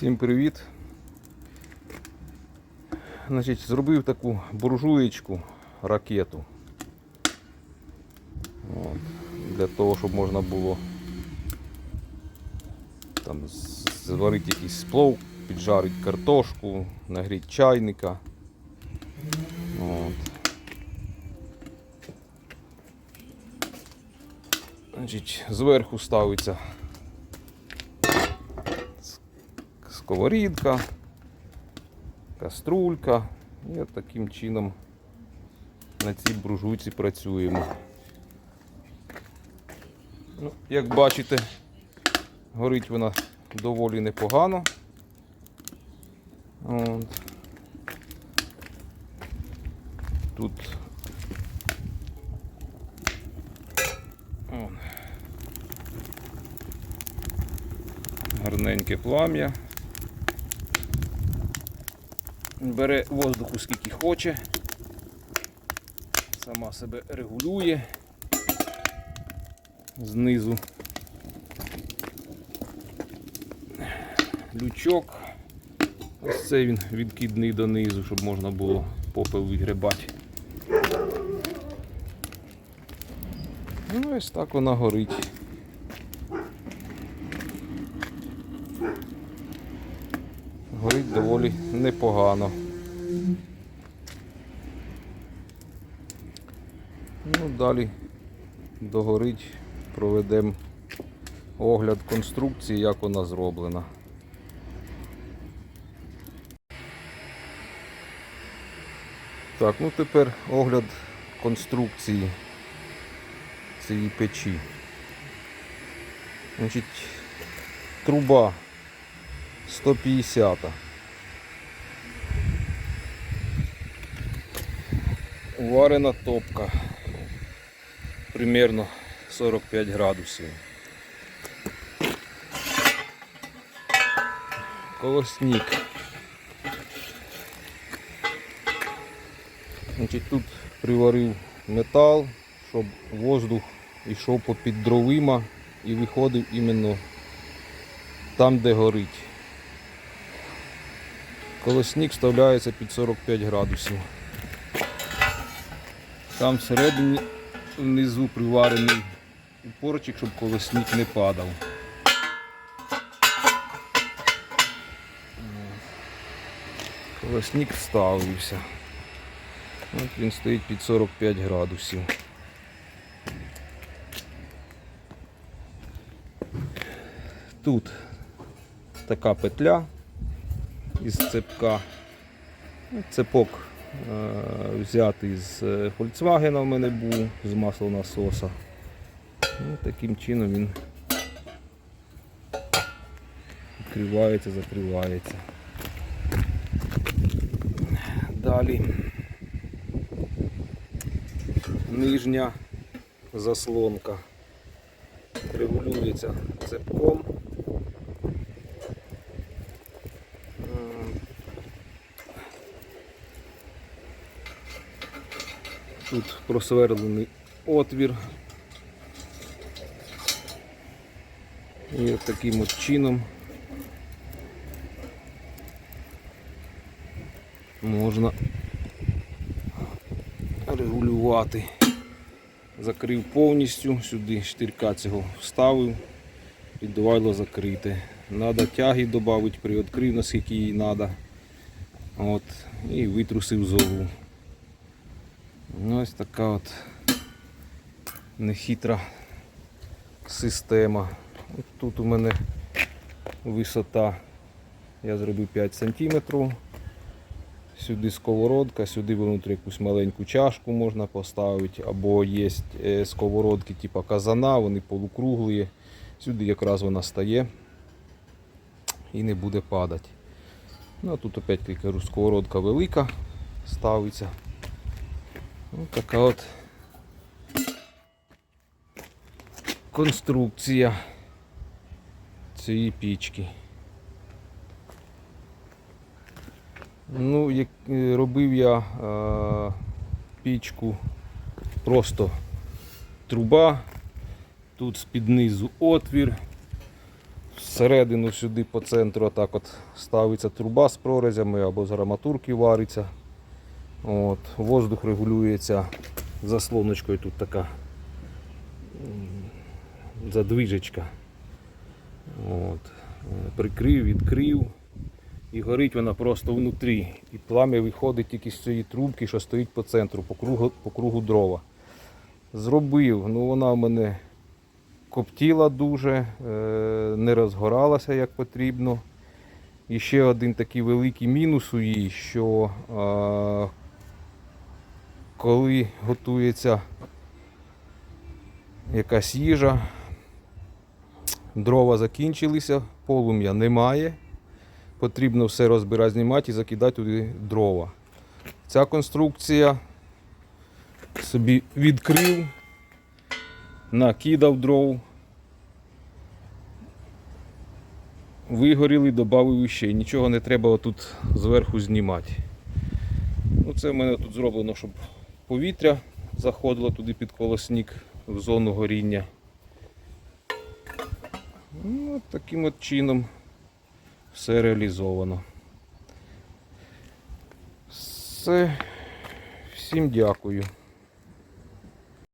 Всім привіт. Значить, зробив таку буржуєчку ракету. От, для того, щоб можна було там зварити якийсь плов, піджарити картошку, нагріти чайника. От. Значить, зверху ставиться сковорідка, каструлька. І от таким чином на цій буржуйці працюємо. Ну, як бачите, горить вона доволі непогано. От. Тут гарненьке плам'я. Бере воздуху скільки хоче, сама себе регулює знизу. Лючок. Ось цей він відкидний донизу, щоб можна було попел вигребати. Ну ось так вона горить. Горить доволі непогано. Ну, далі догорить, проведемо огляд конструкції, як вона зроблена. Так, ну тепер огляд конструкції цієї печі. Значить, труба 150. Уварена топка. Примерно 45 градусів. Колосник. Значить, тут приварив метал, щоб воздух йшов попід дровима і виходив іменно там, де горить. Колосник вставляється під 45 градусів. Там всередині внизу приварений упорчик, щоб колосник не падав. Колосник вставився. От він стоїть під 45 градусів. Тут така петля із цепка. Цепок взятий з е, Volkswagen в мене був, з маслонасоса. Ну, таким чином він відкривається, закривається. Далі нижня заслонка регулюється цепком. Тут просверлений отвір. І от таким от чином можна регулювати. Закрив повністю, сюди штирка цього вставив, піддувайло закрите. Надо тяги додати, приоткрив, наскільки їй треба. От, і витрусив зову. Ну, Ось така от нехитра система. От Тут у мене висота, я зробив 5 см. Сюди сковородка, сюди внутрі якусь маленьку чашку можна поставити, або є е, сковородки типу казана, вони полукруглі. Сюди якраз вона стає і не буде падати. Ну, а тут опять сковородка велика ставиться. Ось така от конструкція цієї пічки. Ну, як е, робив я е, пічку просто труба, тут з-під низу отвір, Всередину сюди по центру отак от ставиться труба з прорезями або з арматурки вариться. От, воздух регулюється заслоночкою тут така задвижечка. От. Е, Прикрив, відкрив. І горить вона просто внутрі. І плам'я виходить тільки з цієї трубки, що стоїть по центру, по кругу, по кругу дрова. Зробив, ну вона в мене коптіла дуже, е, не розгоралася як потрібно. І ще один такий великий мінус у її, що е, коли готується якась їжа, дрова закінчилися, полум'я немає. Потрібно все розбирати, знімати і закидати туди дрова. Ця конструкція собі відкрив, накидав дров, вигоріли, додав ще. Нічого не треба тут зверху знімати. Ну, це в мене тут зроблено, щоб повітря заходило туди під колосник в зону горіння. Ну, таким от чином все реалізовано. Все. Всім дякую.